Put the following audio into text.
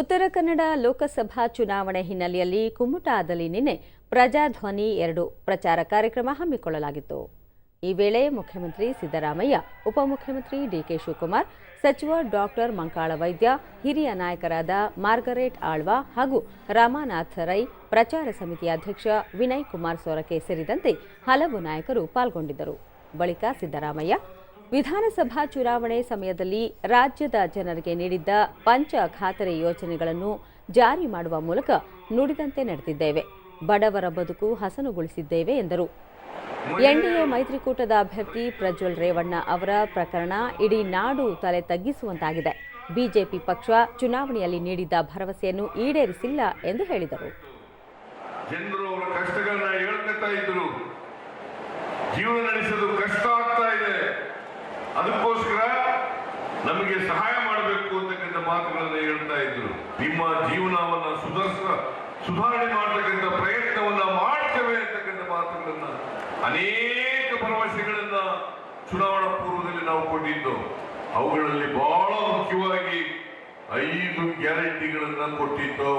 ಉತ್ತರ ಕನ್ನಡ ಲೋಕಸಭಾ ಚುನಾವಣೆ ಹಿನ್ನೆಲೆಯಲ್ಲಿ ಕುಮಟಾದಲ್ಲಿ ನಿನ್ನೆ ಪ್ರಜಾಧ್ವನಿ ಎರಡು ಪ್ರಚಾರ ಕಾರ್ಯಕ್ರಮ ಹಮ್ಮಿಕೊಳ್ಳಲಾಗಿತ್ತು. ಈ ವೇಳೆ ಮುಖ್ಯಮಂತ್ರಿ ಸಿದ್ದರಾಮಯ್ಯ, ಉಪಮುಖ್ಯಮಂತ್ರಿ ಡಿಕೆ ಶಿವಕುಮಾರ್, ಸಚಿವ ಡಾಕ್ಟರ್ ಮಂಕಾಳ ವೈದ್ಯ, ಹಿರಿಯ ನಾಯಕರಾದ ಮಾರ್ಗರೇಟ್ ಆಳ್ವಾ ಹಾಗೂ ರಾಮನಾಥ ರೈ, ಪ್ರಚಾರ ಸಮಿತಿ ಅಧ್ಯಕ್ಷ ವಿನಯ್ ಕುಮಾರ್ ಸೊರಕೆ ಸೇರಿದಂತೆ ಹಲವು ನಾಯಕರು ಪಾಲ್ಗೊಂಡಿದ್ದರು. ಬಳಿಕ ಸಿದ್ದರಾಮಯ್ಯ ವಿಧಾನಸಭಾ ಚುನಾವಣೆ ಸಮಯದಲ್ಲಿ ರಾಜ್ಯದ ಜನರಿಗೆ ನೀಡಿದ್ದ ಪಂಚ ಖಾತರಿ ಯೋಜನೆಗಳನ್ನು ಜಾರಿ ಮಾಡುವ ಮೂಲಕ ನುಡಿದಂತೆ ನಡೆದಿದ್ದೇವೆ. ಬಡವರ ಬದುಕು ಹಸನುಗೊಳಿಸಿದ್ದೇವೆ ಎಂದರು. ಎನ್ಡಿಎ ಮೈತ್ರಿಕೂಟದ ಅಭ್ಯರ್ಥಿ ಪ್ರಜ್ವಲ್ ರೇವಣ್ಣ ಅವರ ಪ್ರಕರಣ ಇಡೀ ನಾಡು ತಲೆ ತಗ್ಗಿಸುವಂತಾಗಿದೆ. ಬಿಜೆಪಿ ಪಕ್ಷ ಚುನಾವಣೆಯಲ್ಲಿ ನೀಡಿದ್ದ ಭರವಸೆಯನ್ನು ಈಡೇರಿಸಿಲ್ಲ ಎಂದು ಹೇಳಿದರು. ಜನರು ಅವರ ಕಷ್ಟಗಳನ್ನ ಹೇಳ್ಕೊತಾ ಇದ್ರು. ಜೀವನ ನಡೆಸೋದು ಕಷ್ಟ ಅದಕ್ಕೋಸ್ಕರ ನಮಗೆ ಸಹಾಯ ಮಾಡಬೇಕು ಅಂತಕ್ಕಂಥ ಮಾತುಗಳನ್ನು ಹೇಳ್ತಾ ಇದ್ರು. ನಿಮ್ಮ ಜೀವನವನ್ನ ಸುಧಾರಿಸ, ಸುಧಾರಣೆ ಮಾಡತಕ್ಕಂಥ ಪ್ರಯತ್ನವನ್ನ ಮಾಡ್ತೇವೆ ಅಂತಕ್ಕಂಥ ಮಾತುಗಳನ್ನ ಅನೇಕ ಭರವಸೆಗಳನ್ನ ಚುನಾವಣಾ ಪೂರ್ವದಲ್ಲಿ ನಾವು ಕೊಟ್ಟಿದ್ದು. ಅವುಗಳಲ್ಲಿ ಬಹಳ ಮುಖ್ಯವಾಗಿ ಐದು ಗ್ಯಾರಂಟಿಗಳನ್ನ ಕೊಟ್ಟಿದ್ದು.